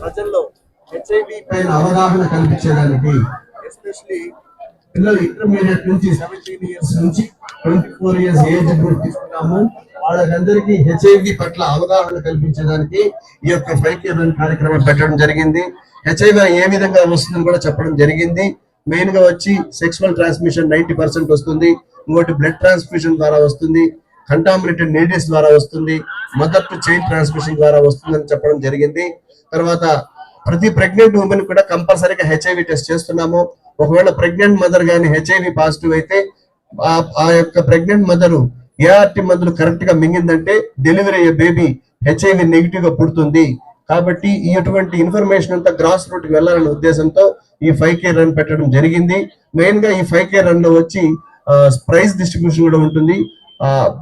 ప్రజల్లో హెచ్ఐవి పైన అవగాహన కల్పించేదానికి ఎస్పెషలీ పిల్లలు ఇంటర్మీడియట్ నుంచి సెవెంటీన్ ఇయర్స్ నుంచి twenty four years age group తీసుకున్నాము వాళ్ళకందరికీ హెచ్ఐవి పట్ల అవగాహన కల్పించడానికి ఈ యొక్క ఫైవ్ కే రన్ కార్యక్రమం పెట్టడం జరిగింది. హెచ్ఐవి ఏ విధంగా వస్తుందని కూడా చెప్పడం జరిగింది. మెయిన్గా వచ్చి సెక్సువల్ ట్రాన్స్మిషన్ నైన్టీ పర్సెంట్ వస్తుంది. ఇంకోటి బ్లడ్ ట్రాన్స్మిషన్ ద్వారా వస్తుంది. కంటామినేటెడ్ నీడిల్స్ ద్వారా వస్తుంది మదర్ టు చైల్డ్ ట్రాన్స్మిషన్ ద్వారా వస్తుందని చెప్పడం జరిగింది. తర్వాత ప్రతి ప్రెగ్నెంట్ ఉమెన్ కూడా కంపల్సరీగా హెచ్ఐవి టెస్ట్ చేస్తున్నాము. ఒకవేళ ప్రెగ్నెంట్ మదర్ గాని హెచ్ఐవి పాజిటివ్ అయితే ఆ- యొక్క ప్రెగ్నెంట్ మదర్ ఏఆర్టి మందులు కరెక్ట్గా మింగిందంటే డెలివరీ అయ్యే బేబీ హెచ్ఐవి నెగిటివ్గా పుడుతుంది. కాబట్టి ఈ ఇన్ఫర్మేషన్ అంతా గ్రాస్ రూట్కి వెళ్ళాలనే ఉద్దేశంతో ఈ ఫైవ్ కే రన్ పెట్టడం జరిగింది. మెయిన్గా ఈ ఫైవ్ కే రన్లో వచ్చి ప్రైజ్ డిస్ట్రిబ్యూషన్ కూడా ఉంటుంది.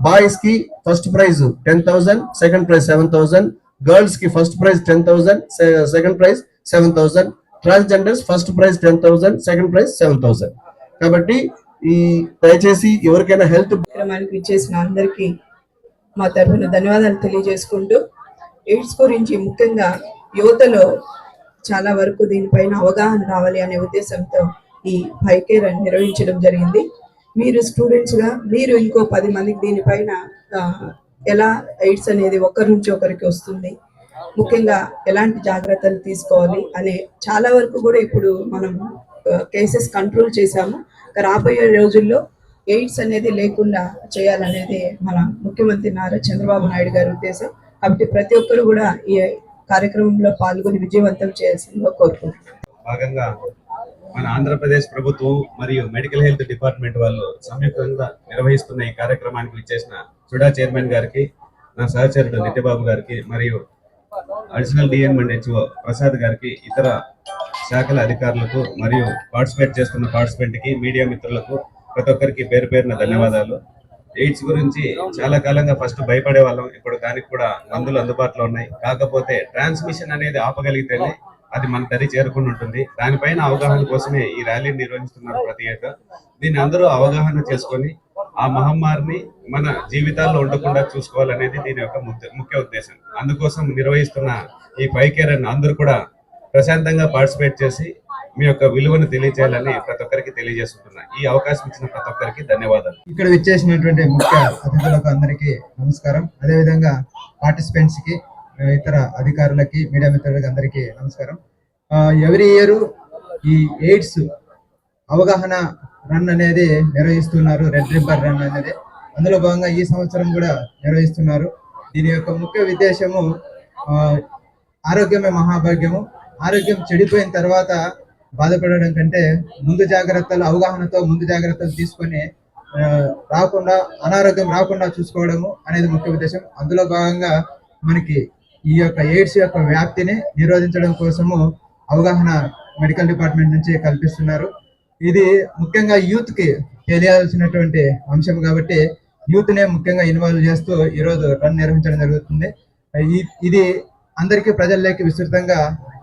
బాయ్స్కి first prize ten thousand second prize seven thousand గర్ల్స్కి first prize ten thousand second prize seven thousand transgenders first prize ten thousand second prize seven thousand కాబట్టి ఈ దయచేసి ఎవరికైనా హెల్త్ కార్యక్రమానికి ఇచ్చేసిన అందరికీ మా తరఫున ధన్యవాదాలు తెలియజేసుకుంటూ ఎయిడ్స్ గురించి ముఖ్యంగా యువతలో చాలా వరకు దీనిపైన అవగాహన రావాలి అనే ఉద్దేశంతో ఈ హైకేర్ నిర్వహించడం జరిగింది. మీరు స్టూడెంట్స్గా మీరు ఇంకో పది మందికి దీనిపైన ఎలా ఎయిడ్స్ అనేది ఒకరి నుంచి ఒకరికి వస్తుంది? ముఖ్యంగా ఎలాంటి జాగ్రత్తలు తీసుకోవాలి అనే చాలా వరకు కూడా ఇప్పుడు మనం కేసెస్ కంట్రోల్ చేశాము. రాబోయే రోజుల్లో ఎయిడ్స్ అనేది లేకుండా చేయాలనేది మన ముఖ్యమంత్రి నారా చంద్రబాబు నాయుడు గారి ఉద్దేశం. కాబట్టి ప్రతి ఒక్కరు కూడా ఈ కార్యక్రమంలో పాల్గొని విజయవంతం చేయాల్సిందిగా కోరుకుంటున్నాను మన ఆంధ్రప్రదేశ్ ప్రభుత్వం మరియు మెడికల్ హెల్త్ డిపార్ట్మెంట్ వాళ్ళు సంయుక్తంగా నిర్వహిస్తున్న ఈ కార్యక్రమానికి విచ్చేసిన సుడా చైర్మన్ గారికి నా సహచరుడు నిత్యబాబు గారికి మరియు additional DM and HO Prasad గారికి ఇతర శాఖల అధికారులకు మరియు పార్టిసిపేట్ చేస్తున్న పార్టిసిపెంట్కి మీడియా మిత్రులకు ప్రతి ఒక్కరికి పేరు పేరున ధన్యవాదాలు. ఎయిడ్స్ గురించి చాలా కాలంగా ఫస్ట్ భయపడే వాళ్ళం ఇప్పుడు దానికి కూడా మందులు అందుబాటులో ఉన్నాయి. కాకపోతే ట్రాన్స్మిషన్ అనేది ఆపగలిగితేనే అది మన దరి చేరుకుని ఉంటుంది. దానిపైన అవగాహన కోసమే ఈ ర్యాలీని నిర్వహిస్తున్నారు ప్రతి ఏటా. దీన్ని అందరూ అవగాహన చేసుకొని ఆ మహమ్మారిని మన జీవితాల్లో ఉండకుండా చూసుకోవాలనేది దీని యొక్క ముఖ్య- ఉద్దేశం. అందుకోసం నిర్వహిస్తున్న ఈ పైకేరన్ అందరూ కూడా ప్రశాంతంగా పార్టిసిపేట్ చేసి మీ యొక్క విలువను తెలియజేయాలని ప్రతి ఒక్కరికి తెలియజేస్తున్నా ఈ అవకాశం ఇచ్చిన ప్రతి ఒక్కరికి ధన్యవాదాలు. ఇక్కడ విచ్చేసినటువంటి ముఖ్య అతిథులకు అందరికీ నమస్కారం. అదేవిధంగా పార్టిసిపెంట్స్కి ఇతర అధికారులకి మీడియా మిత్రులకి అందరికీ నమస్కారం. ఎవరి ఇయర్? ఈ ఎయిడ్స్ అవగాహన రన్ అనేది నిర్వహిస్తున్నారు రెడ్ రిబ్బర్ రన్ అనేది. అందులో భాగంగా ఈ సంవత్సరం కూడా నిర్వహిస్తున్నారు. దీని యొక్క ముఖ్య ఉద్దేశము ఆ, ఆరోగ్యమే మహాభాగ్యము. ఆరోగ్యం చెడిపోయిన తర్వాత బాధపడడం కంటే ముందు జాగ్రత్తలు అవగాహనతో ముందు జాగ్రత్తలు తీసుకొని రాకుండా అనారోగ్యం రాకుండా చూసుకోవడము అనేది ముఖ్య ఉద్దేశం. అందులో భాగంగా మనకి ఈ యొక్క ఎయిడ్స్ యొక్క వ్యాప్తిని నిరోధించడం కోసము అవగాహన మెడికల్ డిపార్ట్మెంట్ నుంచి కల్పిస్తున్నారు. ఇది ముఖ్యంగా యూత్కి తెలియాల్సినటువంటి అంశం కాబట్టి యూత్ నే ముఖ్యంగా ఇన్వాల్వ్ చేస్తూ ఈరోజు రన్ నిర్వహించడం జరుగుతుంది. ఇది అందరికీ ప్రజల్లోకి విస్తృతంగా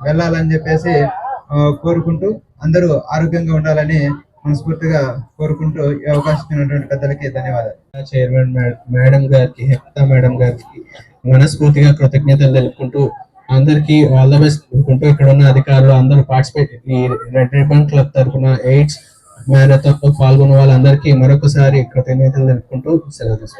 వెళ్ళాలని చెప్పేసి కోరుకుంటూ అందరూ ఆరోగ్యంగా ఉండాలని మనస్ఫూర్తిగా కోరుకుంటూ ఈ అవకాశం ఇచ్చినటువంటి పెద్దలకి ధన్యవాదాలు. చైర్మన్ మేడం గారికి హెప్తా మేడం గారికి మనస్ఫూర్తిగా కృతజ్ఞతలు తెలుపుకుంటూ అందరికీ ఆల్ ద బెస్ట్ అనుకుంటూ ఇక్కడ ఉన్న అధికారులు అందరూ పార్టిసిపేట్ ఈ రెడ్ రిబన్ క్లబ్ తరఫున ఎయిడ్స్ మ్యారథాన్ పాల్గొన్న వాళ్ళందరికీ మరొకసారి కృతజ్ఞతలు తెలుపుకుంటూ సెలవు తీసుకుంటాం